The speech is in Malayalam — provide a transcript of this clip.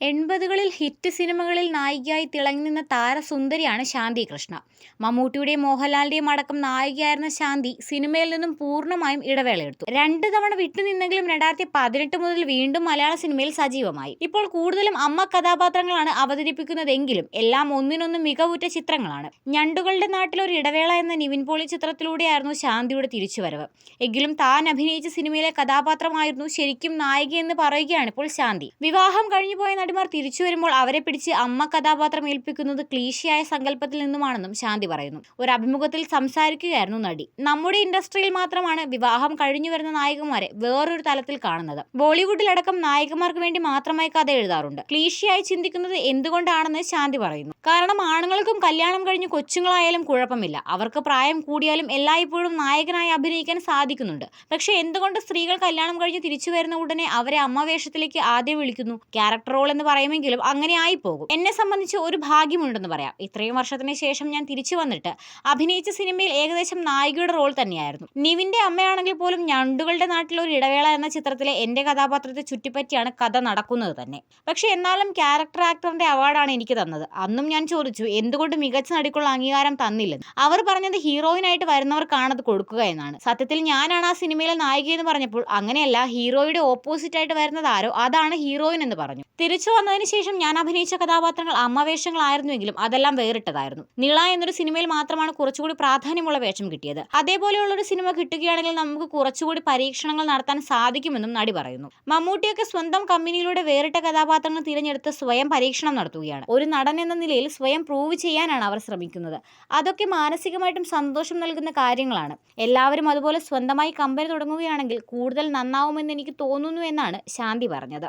എൺപതുകളിൽ ഹിറ്റ് സിനിമകളിൽ നായികയായി തിളങ്ങി നിന്ന താരസുന്ദരിയാണ് ശാന്തി കൃഷ്ണ. മമ്മൂട്ടിയുടെയും മോഹൻലാലിന്റെയും അടക്കം നായികയായിരുന്ന ശാന്തി സിനിമയിൽ നിന്നും പൂർണമായും ഇടവേളയെടുത്തു രണ്ട് തവണ വിട്ടുനിന്നെങ്കിലും രണ്ടായിരത്തി പതിനെട്ട് മുതൽ വീണ്ടും മലയാള സിനിമയിൽ സജീവമായി. ഇപ്പോൾ കൂടുതലും അമ്മ കഥാപാത്രങ്ങളാണ് അവതരിപ്പിക്കുന്നതെങ്കിലും എല്ലാം ഒന്നിനൊന്നും മികവുറ്റ ചിത്രങ്ങളാണ്. ഞണ്ടുകളുടെ നാട്ടിൽ ഒരു ഇടവേള എന്ന നിവിൻ പോളി ചിത്രത്തിലൂടെയായിരുന്നു ശാന്തിയുടെ തിരിച്ചുവരവ്. എങ്കിലും താൻ അഭിനയിച്ച സിനിമയിലെ കഥാപാത്രമായിരുന്നു ശരിക്കും നായികയെന്ന് പറയുകയാണ് ഇപ്പോൾ ശാന്തി. വിവാഹം കഴിഞ്ഞുപോയ നടിമാർ തിരിച്ചു വരുമ്പോൾ അവരെ പിടിച്ച് അമ്മ കഥാപാത്രം ഏൽപ്പിക്കുന്നത് ക്ലീശയായ സങ്കല്പത്തിൽ നിന്നുമാണെന്നും ശാന്തി പറയുന്നു. ഒരു അഭിമുഖത്തിൽ സംസാരിക്കുകയായിരുന്നു നടി. നമ്മുടെ ഇൻഡസ്ട്രിയിൽ മാത്രമാണ് വിവാഹം കഴിഞ്ഞു വരുന്ന നായികമാരെ വേറൊരു തലത്തിൽ കാണുന്നത്. ബോളിവുഡിലടക്കം നായികമാർക്ക് വേണ്ടി മാത്രമായി കഥ എഴുതാറുണ്ട്. ക്ലീശയായി ചിന്തിക്കുന്നത് എന്തുകൊണ്ടാണെന്ന് ശാന്തി പറയുന്നു. കാരണം ആണുങ്ങൾക്കും കല്യാണം കഴിഞ്ഞ് കൊച്ചുങ്ങളായാലും കുഴപ്പമില്ല. അവർക്ക് പ്രായം കൂടിയാലും എല്ലായ്പ്പോഴും നായകനായി അഭിനയിക്കാൻ സാധിക്കുന്നുണ്ട്. പക്ഷെ എന്തുകൊണ്ട് സ്ത്രീകൾ കല്യാണം കഴിഞ്ഞ് തിരിച്ചു വരുന്ന ഉടനെ അവരെ അമ്മ വേഷത്തിലേക്ക് ആദ്യം വിളിക്കുന്നു? ക്യാരക്ടർ റോൾ എന്ന് പറയുമെങ്കിലും അങ്ങനെ ആയി പോകും എന്നെ സംബന്ധിച്ച് ഒരു ഭാഗ്യമുണ്ടെന്ന് പറയാം. ഇത്രയും വർഷത്തിന് ശേഷം ഞാൻ തിരിച്ചു വന്നിട്ട് അഭിനയിച്ച സിനിമയിൽ ഏകദേശം നായികയുടെ റോൾ തന്നെയായിരുന്നു. നിവിന്റെ അമ്മയാണെങ്കിൽ പോലും ഞണ്ടുകളുടെ നാട്ടിൽ ഒരു ഇടവേള എന്ന ചിത്രത്തിലെ എന്റെ കഥാപാത്രത്തെ ചുറ്റിപ്പറ്റിയാണ് കഥ നടക്കുന്നത് തന്നെ. പക്ഷെ എന്നാലും ക്യാരക്ടർ ആക്ടറിന്റെ അവാർഡാണ് എനിക്ക് തന്നത്. അന്നും ഞാൻ ചോദിച്ചു എന്തുകൊണ്ട് മികച്ച നടിക്കുള്ള അംഗീകാരം തന്നില്ലെന്ന് അവർ പറഞ്ഞത് ഹീറോയിനായിട്ട് വരുന്നവർക്കാണ് അത് കൊടുക്കുക എന്നാണ്. സത്യത്തിൽ ഞാനാണ് ആ സിനിമയിലെ നായിക എന്ന് പറഞ്ഞപ്പോൾ അങ്ങനെയല്ല ഹീറോയുടെ ഓപ്പോസിറ്റ് ആയിട്ട് വരുന്നത് ആരോ? അതാണ് ഹീറോയിൻ എന്ന് പറഞ്ഞു. തിരിച്ചു വന്നതിന് ശേഷം ഞാൻ അഭിനയിച്ച കഥാപാത്രങ്ങൾ അമ്മവേഷങ്ങളായിരുന്നുവെങ്കിലും അതെല്ലാം വേറിട്ടതായിരുന്നു. നിള എന്നൊരു സിനിമയിൽ മാത്രമാണ് കുറച്ചുകൂടി പ്രാധാന്യമുള്ള വേഷം കിട്ടിയത്. അതേപോലെയുള്ള ഒരു സിനിമ കിട്ടുകയാണെങ്കിൽ നമുക്ക് കുറച്ചുകൂടി പരീക്ഷണങ്ങൾ നടത്താൻ സാധിക്കുമെന്നും നടി പറയുന്നു. മമ്മൂട്ടിയൊക്കെ സ്വന്തം കമ്പനിയിലൂടെ വേറിട്ട കഥാപാത്രങ്ങൾ തിരഞ്ഞെടുത്ത് സ്വയം പരീക്ഷണം നടത്തുകയാണ്. ഒരു നടൻ എന്ന നിലയിൽ സ്വയം പ്രൂവ് ചെയ്യാനാണ് അവർ ശ്രമിക്കുന്നത്. അതൊക്കെ മാനസികമായിട്ടും സന്തോഷം നൽകുന്ന കാര്യങ്ങളാണ്. എല്ലാവരും അതുപോലെ സ്വന്തമായി കമ്പനി തുടങ്ങുകയാണെങ്കിൽ കൂടുതൽ നന്നാവുമെന്ന് എനിക്ക് തോന്നുന്നു എന്നാണ് ശാന്തി പറഞ്ഞത്.